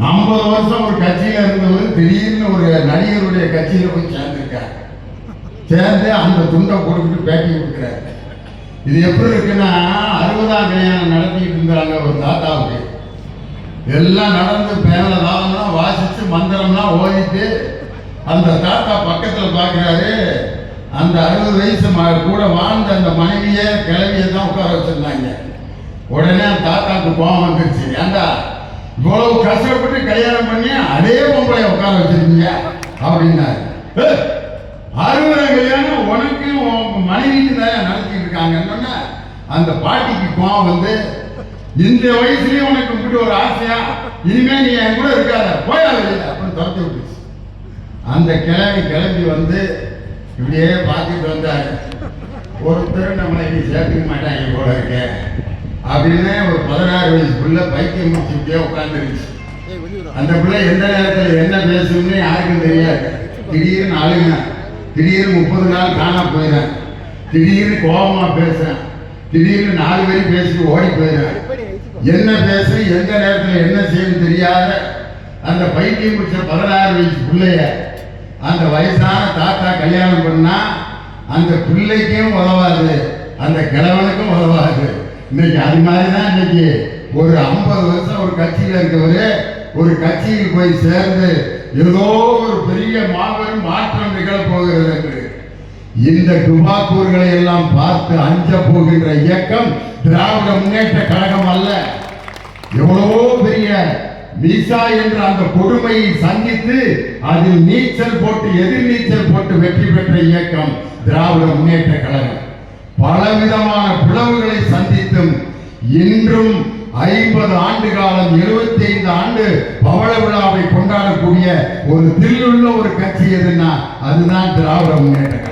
ஐம்பது வருஷம் ஒரு கட்சியில இருந்தவர் திடீர்னு ஒரு நடிகருடைய கட்சியில போய் சேர்ந்திருக்கார். சேர்ந்து அந்த துண்டை கொடுத்துட்டு பேட்டி கொடுக்குறாரு. இது எப்படி இருக்குன்னா அறுபதாம் கல்யாணம் நடத்திட்டு இருந்தாங்க ஒரு தாத்தாவுக்கு. எல்லாம் நடந்து பேன தாளம்லாம் வாசிச்சு மந்திரம்லாம் ஓதிட்டு அந்த தாத்தா பக்கத்தில் பார்க்குறாரு அந்த அறுபது வயசு ம- கூட வாழ்ந்த அந்த மனைவியை கிளவியை தான் உட்கார வச்சிருந்தாங்க. உடனே அந்த தாத்தாக்கு கோபம் வந்துருச்சு. ஏண்டா இவ்வளவு கஷ்டப்பட்டு கல்யாணம் பண்ணி அதே பொம்பளை உட்கார வச்சிருக்கீங்க. அப்படின்னாரு. அருமை அறுபது கல்யாணம் உனக்கு மனைவிக்கு தான் நடத்திட்டு இருக்காங்கன்னா அந்த பாட்டிக்கு கோவம் வந்து இந்த வயசுலயும் உனக்கு இப்படி ஒரு ஆசையா? இனிமே நீ என் கூட இருக்காத. போயா வெளியில அப்படின்னு துரத்தி விட்டுச்சு. அந்த கிளம்பி கிளம்பி வந்து இப்படியே பார்த்துட்டு வந்தாரு. ஒருத்தர் நம்மளை நீ சேர்த்துக்க மாட்டாங்க போல இருக்க. அப்படின்னு ஒரு பதினாறு வயசு பிள்ளை பைத்தியம் முடிச்சுட்டே உட்காந்துருச்சு அந்த பிள்ளை எந்த நேரத்தில் என்ன பேசும்னு யாருக்கும் தெரியாது. திடீர்னு அழுங்க திடீர்னு முப்பது நாள் காணா போயிடுறேன் திடீர்னு கோபமா பேசுறேன் திடீர்னு நாலு பேரும் பேசிட்டு ஓடி போயிடுறேன் என்ன பேசு எந்த நேரத்தில் என்ன செய்யணும் தெரியாத அந்த பைத்தியம் பிடிச்ச பதினாறு வயசு பிள்ளைய அந்த வயசான தாத்தா கல்யாணம் பண்ணா அந்த பிள்ளைக்கும் உதவாது அந்த கிழவனுக்கும் உதவாது. இன்னைக்கு அது மாதிரி தான் இன்னைக்கு ஒரு ஐம்பது வருஷம் ஒரு கட்சியில் இருக்கவர் ஒரு கட்சியில் போய் சேர்ந்து ஏதோ ஒரு பெரிய மாபெரும் மாற்றம் நிகழப் போகிறது என்று. இந்த துபாக்கூர்களை எல்லாம் பார்த்து அஞ்ச போகின்ற இயக்கம் திராவிட முன்னேற்ற கழகம் அல்ல. எவ்வளவோ பெரிய மீசா என்ற அந்த கொடுமையை சந்தித்து அதில் நீச்சல் போட்டு எதிர் நீச்சல் போட்டு வெற்றி பெற்ற இயக்கம் திராவிட முன்னேற்ற கழகம். பலவிதமான பிளவுகளை வேண்டும். இன்றும் ஐம்பது ஆண்டு காலம் 75 ஐந்து ஆண்டு பவள விழாவை கொண்டாடக்கூடிய ஒரு தில்லுள்ள ஒரு கட்சி எதுன்னா அதுதான் திராவிட முன்னேற்ற